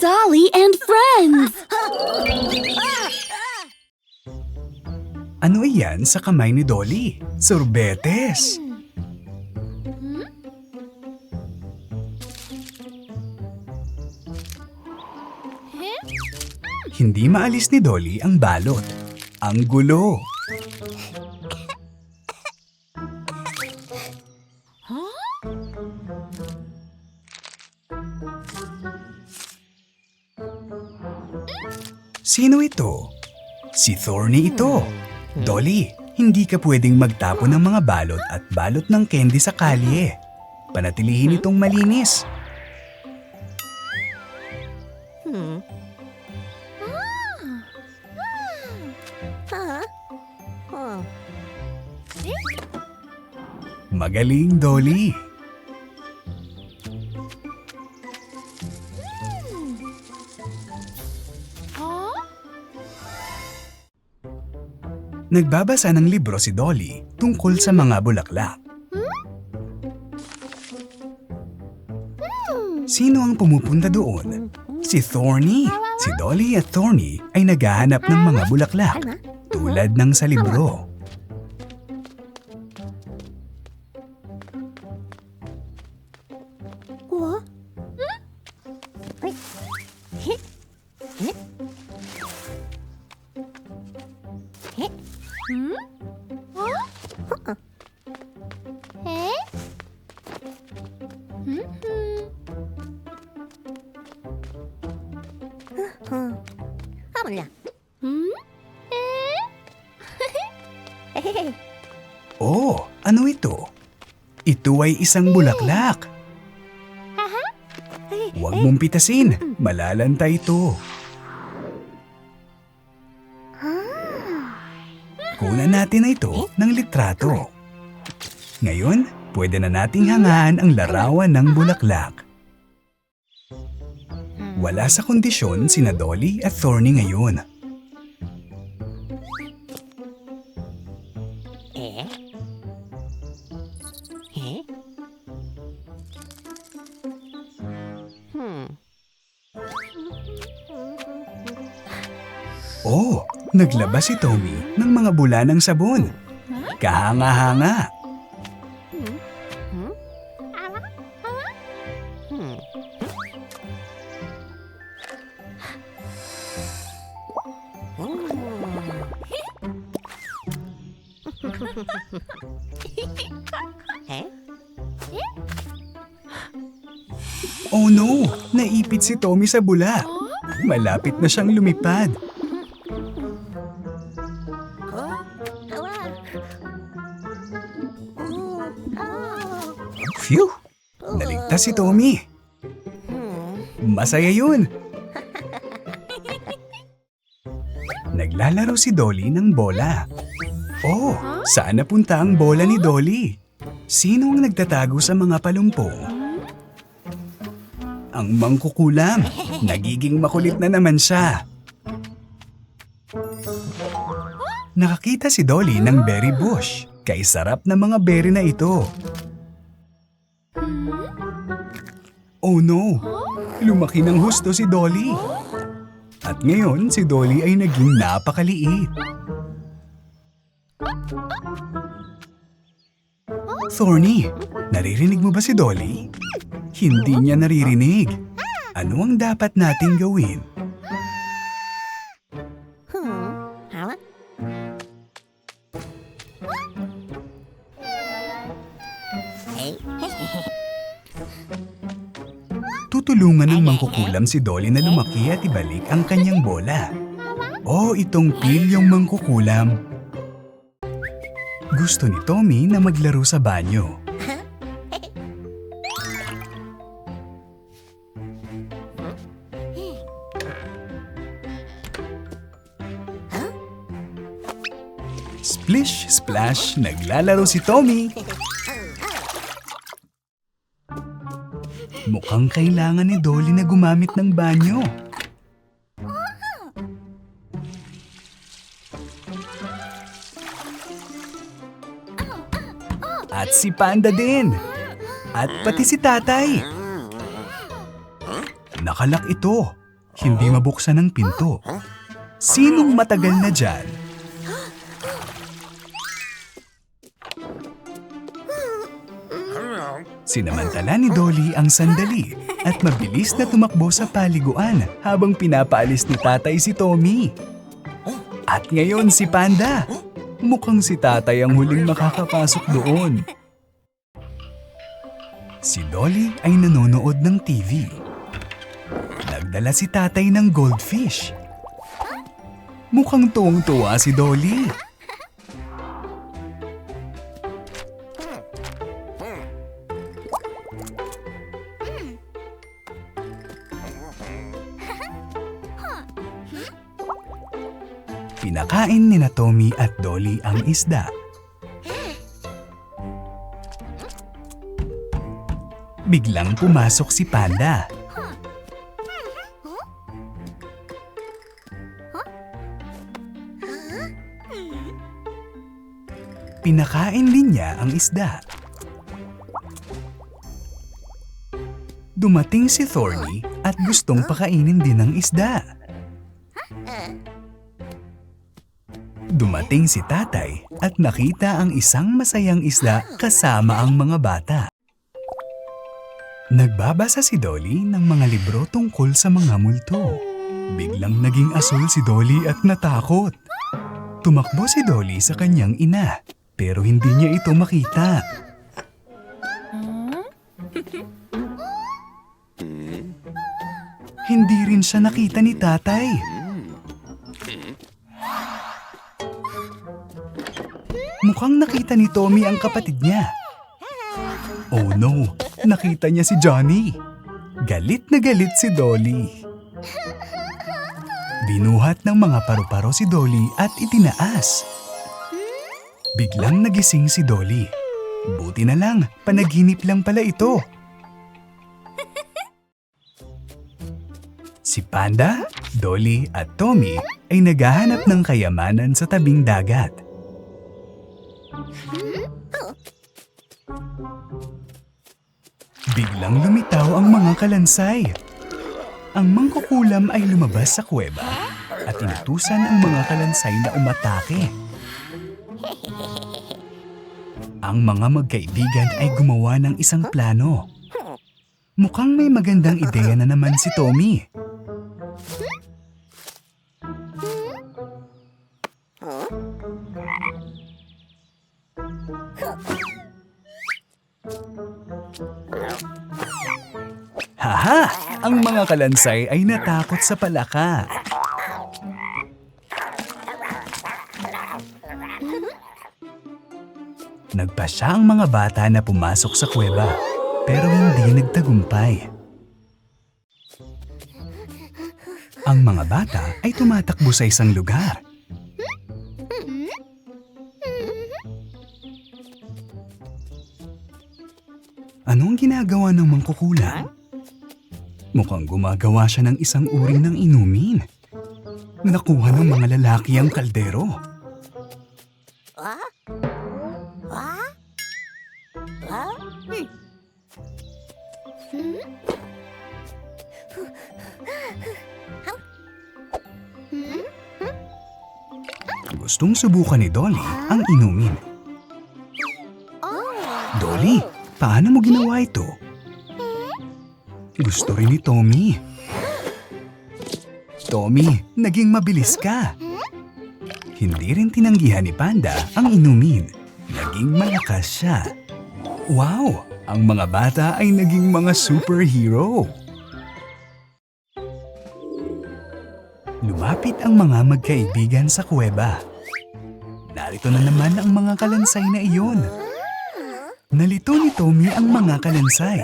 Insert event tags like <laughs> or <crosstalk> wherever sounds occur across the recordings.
Dolly and friends! Ano iyan sa kamay ni Dolly? Sorbetes! Hindi maalis ni Dolly ang balot. Ang gulo. Sino ito? Si Thorny ito. Dolly, hindi ka pwedeng magtapon ng mga balot at balot ng candy sa kalye. Panatilihin itong malinis. Magaling, Dolly. Nagbabasa ng libro si Dolly tungkol sa mga bulaklak. Sino ang pumupunta doon? Si Thorny. Si Dolly at Thorny ay naghahanap ng mga bulaklak tulad ng sa libro. Ito ay isang bulaklak. Huwag mong pitasin. Malalanta ito. Kunan natin na ito ng litrato. Ngayon, pwede na nating hangaan ang larawan ng bulaklak. Wala sa kondisyon sina Dolly at Thorny ngayon. Naglabas si Tommy ng mga bula ng sabon. Kahanga-hanga. Oh no! Naipit si Tommy sa bula. Malapit na siyang lumipad. Phew! Naligtas si Tommy. Masaya yun. Naglalaro si Dolly ng bola. Oh, saan napunta ang bola ni Dolly? Sino ang nagtatago sa mga palumpong? Ang mangkukulam. Nagiging makulit na naman siya. Nakakita si Dolly ng berry bush. Kay sarap na mga berry na ito. Oh no! Lumaki ng husto si Dolly. At ngayon si Dolly ay naging napakaliit. Thorny, naririnig mo ba si Dolly? Hindi niya naririnig. Ano ang dapat nating gawin? Mangkukulam si Dolly na lumaki at ibalik ang kanyang bola. Oh, itong Pil yung mangkukulam. Gusto ni Tommy na maglaro sa banyo. Splish, splash, naglalaro si Tommy. Mukhang kailangan ni Dolly na gumamit ng banyo. At si Panda din. At pati si Tatay. Nakalak ito. Hindi mabuksan ang pinto. Sinong matagal na dyan? Sinamantala ni Dolly ang sandali at mabilis na tumakbo sa paliguan habang pinapaalis ni tatay si Tommy. At ngayon si Panda. Mukhang si tatay ang huling makakapasok doon. Si Dolly ay nanonood ng TV. Nagdala si tatay ng goldfish. Mukhang tuwang-tuwa si Dolly. Na Tommy at Dolly ang isda. Biglang pumasok si Panda. Pinakain din niya ang isda. Dumating si Thorny at gustong pakainin din ng isda. Dumating si tatay at nakita ang isang masayang isda kasama ang mga bata. Nagbabasa si Dolly ng mga libro tungkol sa mga multo. Biglang naging asul si Dolly at natakot. Tumakbo si Dolly sa kanyang ina, pero hindi niya ito makita. Hindi rin siya nakita ni tatay. Mukhang nakita ni Tommy ang kapatid niya. Oh no, nakita niya si Johnny. Galit na galit si Dolly. Binuhat ng mga paru-paro si Dolly at itinaas. Biglang nagising si Dolly. Buti na lang, panaginip lang pala ito. Si Panda, Dolly at Tommy ay naghahanap ng kayamanan sa tabing dagat. Biglang lumitaw ang mga kalansay. Ang mangkukulam ay lumabas sa kuweba at inutusan ang mga kalansay na umatake. Ang mga magkaibigan ay gumawa ng isang plano. Mukhang may magandang ideya na naman si Tommy. Ang mga kalansay ay natakot sa palaka. Nagpasya ang mga bata na pumasok sa kuweba, pero hindi nagtagumpay. Ang mga bata ay tumatakbo sa isang lugar. Anong ginagawa ng mangkukulam? Mukhang gumagawa siya ng isang uri ng inumin. Nakuha ng mga lalaki ang kaldero. Gustong subukan ni Dolly ang inumin. Dolly, paano mo ginawa ito? Gusto rin ni Tommy. Tommy, naging mabilis ka. Hindi rin tinanggihan ni Panda ang inumin. Naging malakas siya. Wow! Ang mga bata ay naging mga superhero. Lumapit ang mga magkaibigan sa kuweba. Narito na naman ang mga kalansay na iyon. Nalito ni Tommy ang mga kalansay.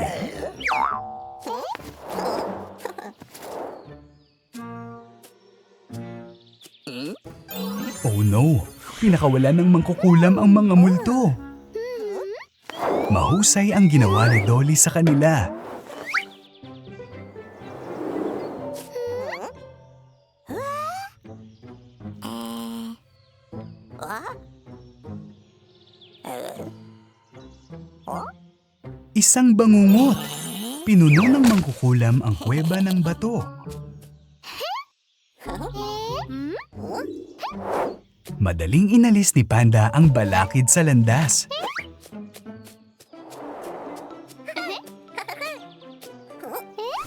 Oh no! Pinakawalan ng mangkukulam ang mga multo. Mahusay ang ginawa ni Dolly sa kanila. Isang bangungot. Pinuno ng mangkukulam ang kuweba ng bato. Madaling inalis ni Panda ang balakid sa landas.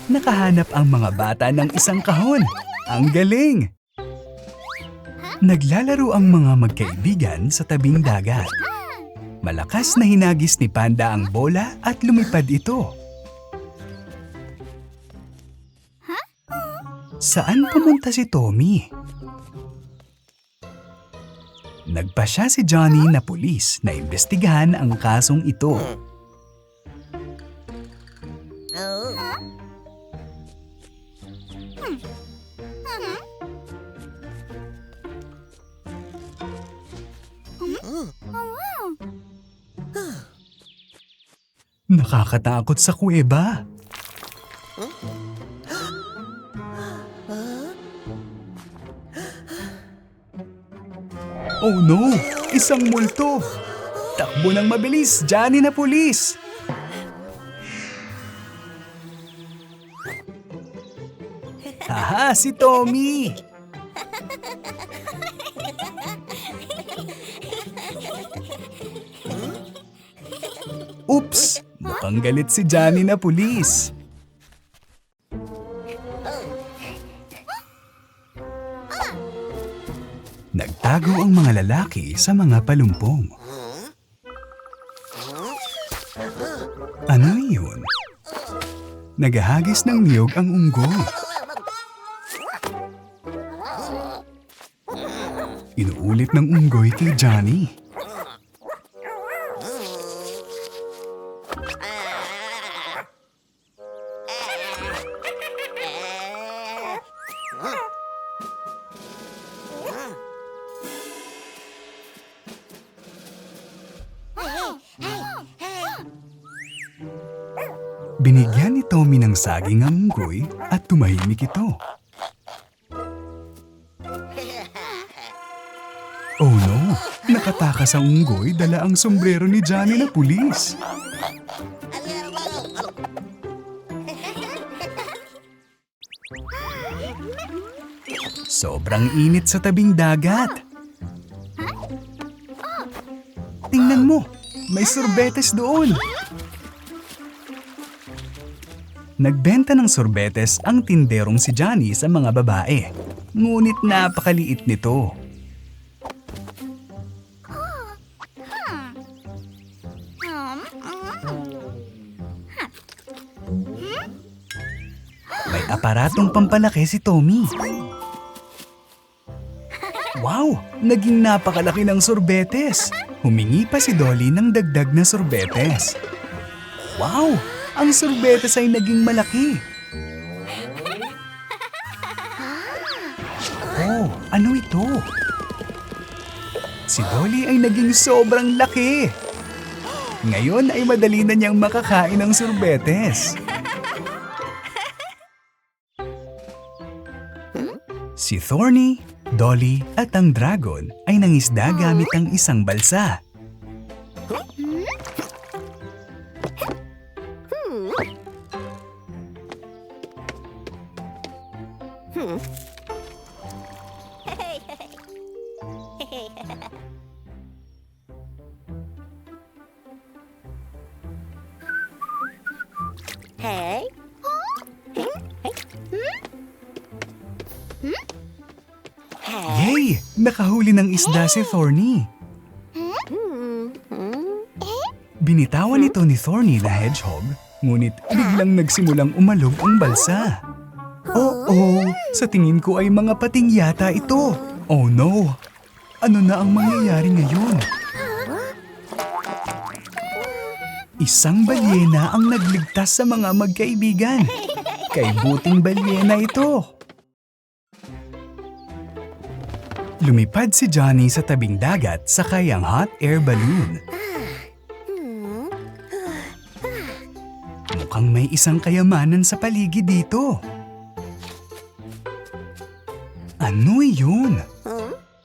Nakahanap ang mga bata ng isang kahon. Ang galing! Naglalaro ang mga magkaibigan sa tabing dagat. Malakas na hinagis ni Panda ang bola at lumipad ito. Saan pumunta si Tommy? Nagpa siya si Johnny na pulis na imbestigahan ang kasong ito. Nakakatakot sa kuweba. Oh no! Isang multo! Takbo ng mabilis, Johnny na pulis! Haha, si Tommy! Oops! Mukhang galit si Johnny na pulis. Mga lalaki sa mga palumpong. Ano yun? Nagahagis ng niyog ang unggoy. Inuulit ng unggoy kay Johnny. Ng saging ang unggoy at tumahimik ito. Oh no! Nakatakas ang unggoy dala ang sombrero ni Johnny na pulis. Sobrang init sa tabing dagat. Tingnan mo, may sorbetes doon. Nagbenta ng sorbetes ang tinderong si Johnny sa mga babae. Ngunit napakaliit nito. May aparatong pampalaki si Tommy. Wow! Naging napakalaki ng sorbetes. Humingi pa si Dolly ng dagdag na sorbetes. Wow! Ang sorbetes ay naging malaki. Oh, ano ito? Si Dolly ay naging sobrang laki. Ngayon ay madali na niyang makakain ng sorbetes. Si Thorny, Dolly at ang dragon ay nangisda gamit ang isang balsa. Hey. Yay! Nakahuli ng isda si Thorny. Binitawan ito ni Thorny na hedgehog, ngunit biglang nagsimulang umalog ang balsa. Oo, sa tingin ko ay mga pating yata ito. Oh no! Ano na ang mangyayari ngayon? Isang balyena ang nagligtas sa mga magkaibigan. Kay buting balyena ito. Lumipad si Johnny sa tabing dagat sakay ang hot air balloon. Mukhang may isang kayamanan sa paligid dito. Ano yun?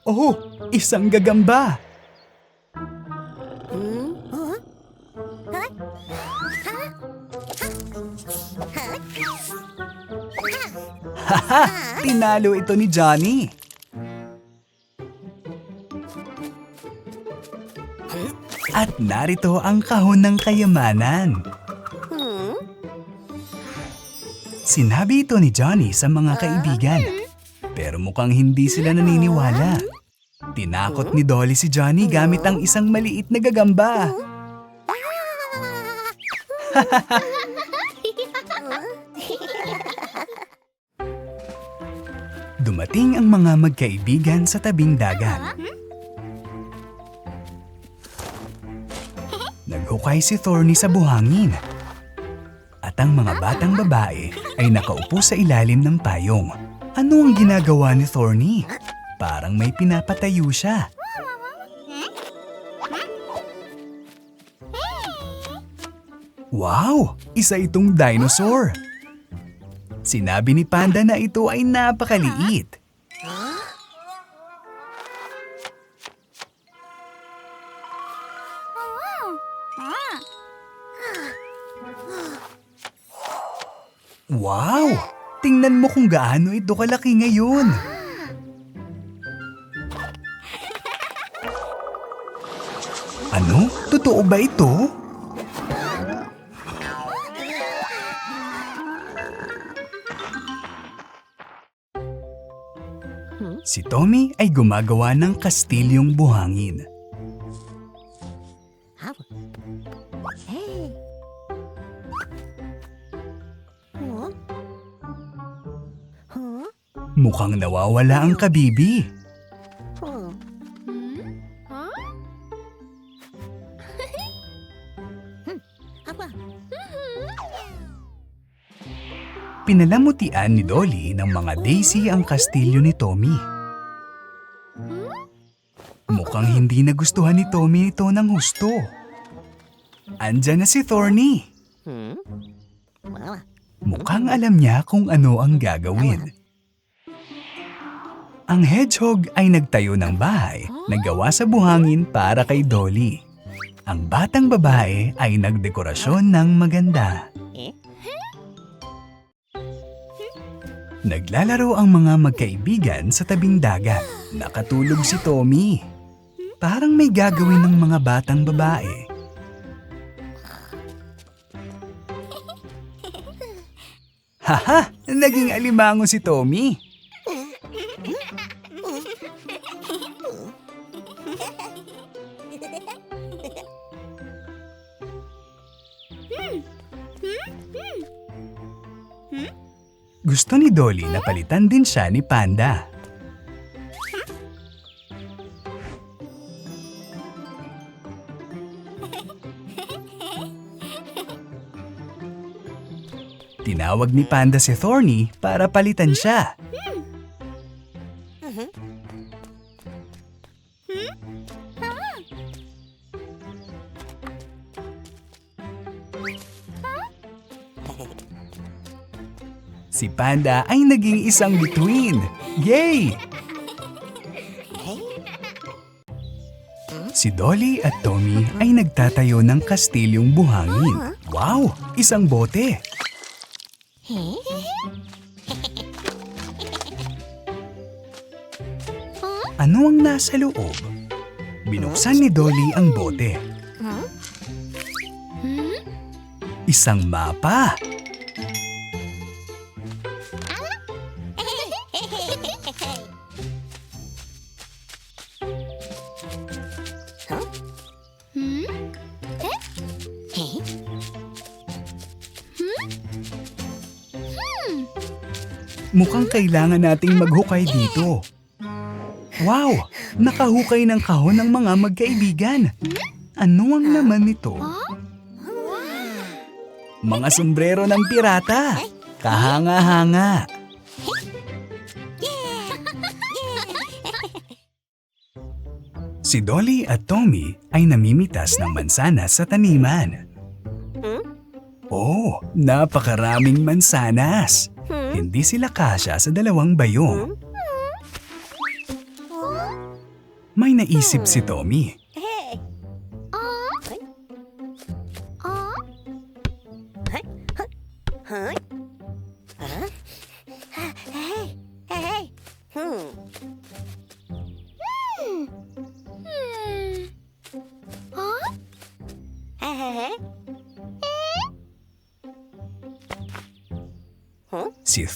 Oh, isang gagamba. Haha! Tinalo ito ni Johnny. At narito ang kahon ng kayamanan. Sinabi ito ni Johnny sa mga kaibigan. Pero mukhang hindi sila naniniwala. Tinakot ni Dolly si Johnny gamit ang isang maliit na gagamba. <laughs> Dumating ang mga magkaibigan sa tabing dagat. Naghukay si Thorny sa buhangin. At ang mga batang babae ay nakaupo sa ilalim ng payong. Ano ang ginagawa ni Thorny? Parang may pinapatayo siya. Wow! Isa itong dinosaur! Sinabi ni Panda na ito ay napakaliit. Wow! Tingnan mo kung gaano ito kalaki ngayon. Ano? Totoo ba ito? Tommy ay gumagawa ng kastilyong buhangin. Mukhang nawawala ang kabibi. Pinalamutian ni Dolly ng mga daisy ang kastilyo ni Tommy. Mukhang hindi nagustuhan ni Tommy ito ng husto. Andyan na si Thorny. Mukhang alam niya kung ano ang gagawin. Ang hedgehog ay nagtayo ng bahay na gawa sa buhangin para kay Dolly. Ang batang babae ay nagdekorasyon ng maganda. Naglalaro ang mga magkaibigan sa tabing dagat. Nakatulog si Tommy. Parang may gagawin ng mga batang babae. Haha! Naging alimango si Tommy. Gusto ni Dolly na palitan din siya ni Panda. Tinawag ni Panda si Thorny para palitan siya. Si Panda ay naging isang bituin. Yay! Si Dolly at Tommy ay nagtatayo ng kastilyong buhangin. Wow! Isang bote! Ano ang nasa loob? Binuksan ni Dolly ang bote. Isang mapa. Mukhang kailangan nating maghukay dito. Wow! Nakahukay ng kahon ng mga magkaibigan. Ano ang naman nito? Mga sombrero ng pirata. Kahanga-hanga. Si Dolly at Tommy ay namimitas ng mansanas sa taniman. Oh, napakaraming mansanas. Hindi sila kasya sa dalawang bayong. May naisip si Tommy.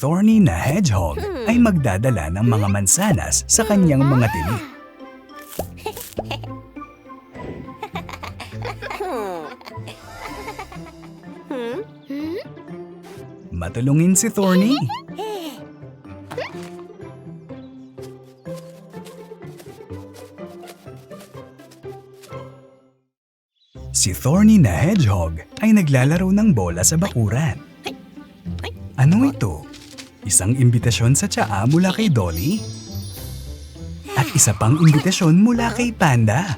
Thorny na hedgehog ay magdadala ng mga mansanas sa kanyang mga tili. Matulungin si Thorny. Si Thorny na hedgehog ay naglalaro ng bola sa bakuran. Ano ito? Isang imbitasyon sa tsaa mula kay Dolly? At isa pang imbitasyon mula kay Panda.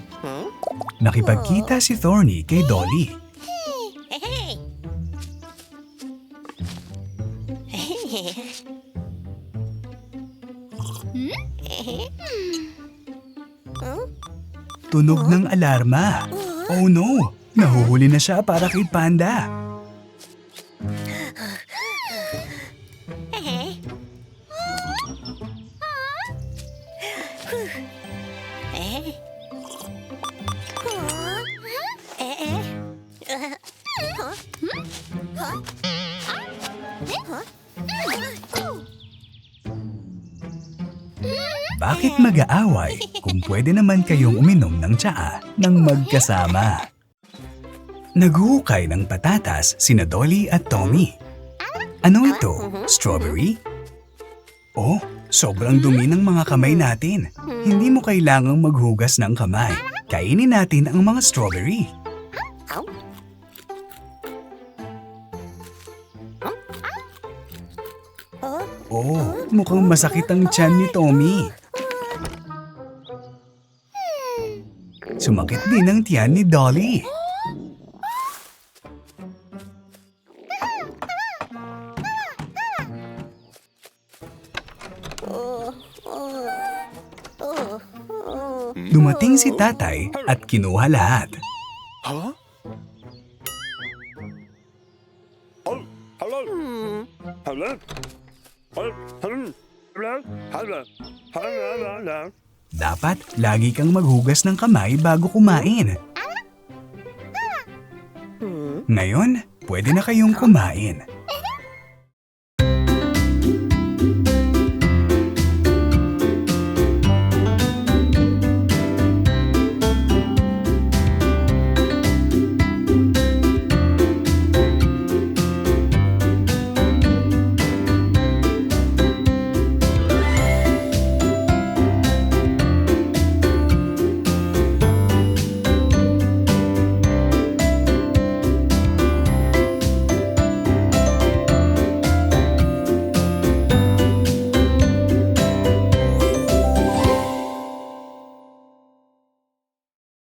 Nakipagkita si Thorny kay Dolly. Tunog ng alarma. Oh no! Nahuhuli na siya para kay Panda. Mag-aaway kung pwede naman kayong uminom ng tsaa ng magkasama? Naghuhukay ng patatas sina Dolly at Tommy. Ano ito? Strawberry? Oh, sobrang dumi ng mga kamay natin. Hindi mo kailangang maghugas ng kamay. Kainin natin ang mga strawberry. Oh, mukhang masakit ang tiyan ni Tommy. Sumakit din ang tiyan ni Dolly. Dumating si tatay at kinuha lahat. Lagi kang maghugas ng kamay bago kumain. Ngayon, pwede na kayong kumain.